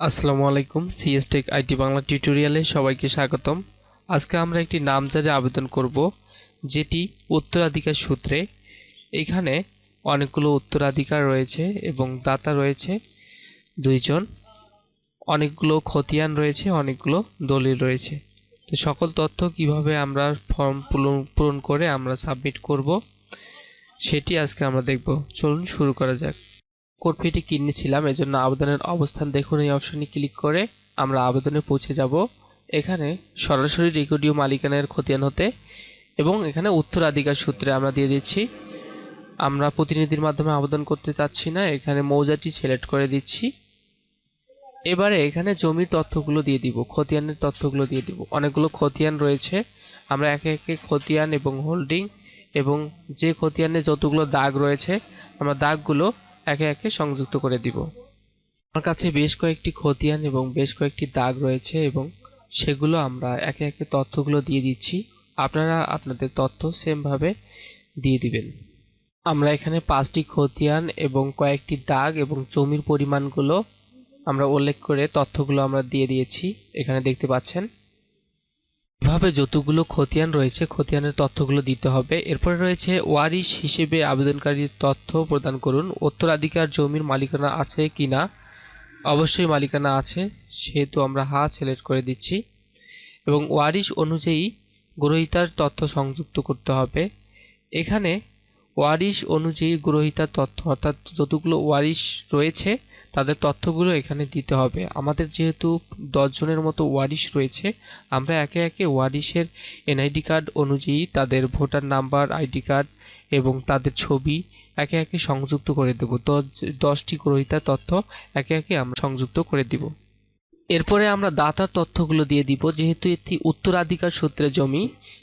আসসালামু আলাইকুম CS take IT Bangla টিউটোরিয়ালে সবাইকে স্বাগতম। আজকে আমরা একটি নামজারি আবেদন করব, যেটি উত্তরাধিকার সূত্রে। এখানে অনেকগুলো উত্তরাধিকার রয়েছে এবং দাতা রয়েছে দুইজন। অনেকগুলো খতিয়ান রয়েছে, অনেকগুলো দলিল রয়েছে। তো সকল তথ্য কীভাবে আমরা ফর্ম পূরণ করে আমরা সাবমিট করব, সেটি আজকে আমরা দেখব। চলুন শুরু করা যাক। কোড ফিটি কিনেছিলাম, এজন্য আবেদনের অবস্থান দেখুন এই অপশনে ক্লিক করে আমরা আবেদনে পৌঁছে যাব। এখানে সরাসরি রেকর্ডীয় মালিকানার খতিয়ান হতে এবং এখানে উত্তরাধিকার সূত্রে আমরা দিয়ে দিচ্ছি। আমরা প্রতিনিধির মাধ্যমে আবেদন করতে চাচ্ছি না, এখানে মৌজাটি সিলেক্ট করে দিচ্ছি। এবারে এখানে জমির তথ্যগুলো দিয়ে দিব, খতিয়ানের তথ্যগুলো দিয়ে দিব। অনেকগুলো খতিয়ান রয়েছে, আমরা একে একে খতিয়ান এবং হোল্ডিং এবং যে খতিয়ানে যতগুলো দাগ রয়েছে, আমরা দাগগুলো একে একে সংযুক্ত করে দিব। আমার কাছে বেশ কয়েকটি খতিয়ান এবং বেশ কয়েকটি দাগ রয়েছে এবং সেগুলো আমরা একে একে তথ্যগুলো দিয়ে দিচ্ছি। আপনারা আপনাদের তথ্য সেমভাবে দিয়ে দিবেন। আমরা এখানে পাঁচটি খতিয়ান এবং কয়েকটি দাগ এবং জমির পরিমাণগুলো আমরা উল্লেখ করে তথ্যগুলো আমরা দিয়ে দিয়েছি। এখানে দেখতে পাচ্ছেন এভাবে যতগুলো খতিয়ান রয়েছে, খতিয়ানের তথ্যগুলো দিতে হবে। এরপরে রয়েছে ওয়ারিশ হিসেবে আবেদনকারীর তথ্য প্রদান করুন। উত্তরাধিকার জমির মালিকানা আছে কি না? অবশ্যই মালিকানা আছে, সেহেতু আমরা হা সিলেক্ট করে দিচ্ছি। এবং ওয়ারিশ অনুযায়ী গ্রহীতার তথ্য সংযুক্ত করতে হবে। এখানে ওয়ারিশ অনুযায়ী গ্রহীতার তথ্য, অর্থাৎ যতগুলো ওয়ারিশ রয়েছে, তাদের তথ্যগুলো এখানে দিতে হবে। আমাদের যেহেতু জনের মতো ওয়ারিশ রয়েছে, আমরা একে একে ওয়ারিশের এনআইডি কার্ড অনুযায়ী তাদের ভোটার নাম্বার, আইডি কার্ড এবং তাদের ছবি একে একে সংযুক্ত করে দেব। দশটি গ্রহীতার তথ্য একে একে আমরা সংযুক্ত করে দিব। এরপরে আমরা দাতার তথ্যগুলো দিয়ে দিব। যেহেতু এটি উত্তরাধিকার সূত্রে জমি,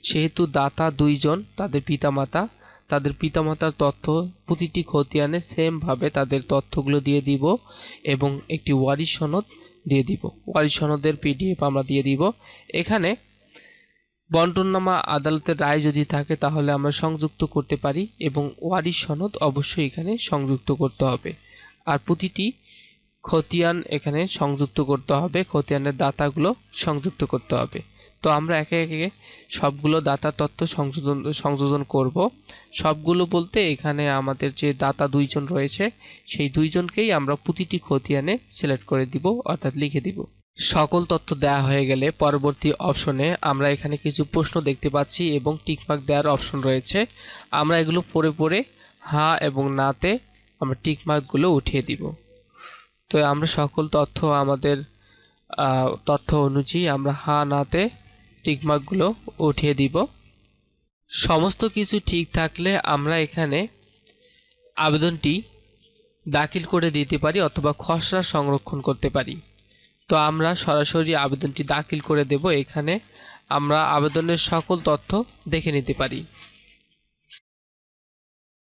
সেহেতু দাতা দুইজন, তাদের পিতামাতা তাদের পিতামাতার তথ্য প্রতিটি খতিয়ানে সেমভাবে তাদের তথ্যগুলো দিয়ে দিব এবং একটি ওয়ারিশ সনদ দিয়ে দিব। ওয়ারিশ সনদের পিডিএফ আমরা দিয়ে দিব। এখানে বন্টননামা আদালতের রায় যদি থাকে তাহলে আমরা সংযুক্ত করতে পারি এবং ওয়ারিশ সনদ অবশ্যই এখানে সংযুক্ত করতে হবে। আর প্রতিটি খতিয়ান এখানে সংযুক্ত করতে হবে। খতিয়ানের দাতাগুলো সংযুক্ত করতে হবে। তো আমরা একে একে সবগুলো দাতা তথ্য সংশোধন, সংযোজন করব। সবগুলো বলতে এখানে আমাদের যে দাতা দুইজন রয়েছে, সেই দুইজনকেই আমরা প্রতিটি খতিয়ানে সিলেক্ট করে দিব, অর্থাৎ লিখে দিব। সকল তথ্য দেওয়া হয়ে গেলে পরবর্তী অপশনে আমরা এখানে কিছু প্রশ্ন দেখতে পাচ্ছি এবং টিকমার্ক দেওয়ার অপশন রয়েছে। আমরা এগুলো পড়ে পড়ে হা এবং নাতে আমরা টিকমার্কগুলো উঠিয়ে দিব। তো আমরা সকল তথ্য আমাদের তথ্য অনুযায়ী আমরা হা, নাতে টিকমার্কগুলো উঠিয়ে দিব। সমস্ত কিছু ঠিক থাকলে আমরা এখানে আবেদনটি দাখিল করে দিতে পারি অথবা খসড়া সংরক্ষণ করতে পারি। তো আমরা সরাসরি আবেদনটি দাখিল করে দেব। এখানে আমরা আবেদনের সকল তথ্য দেখে নিতে পারি।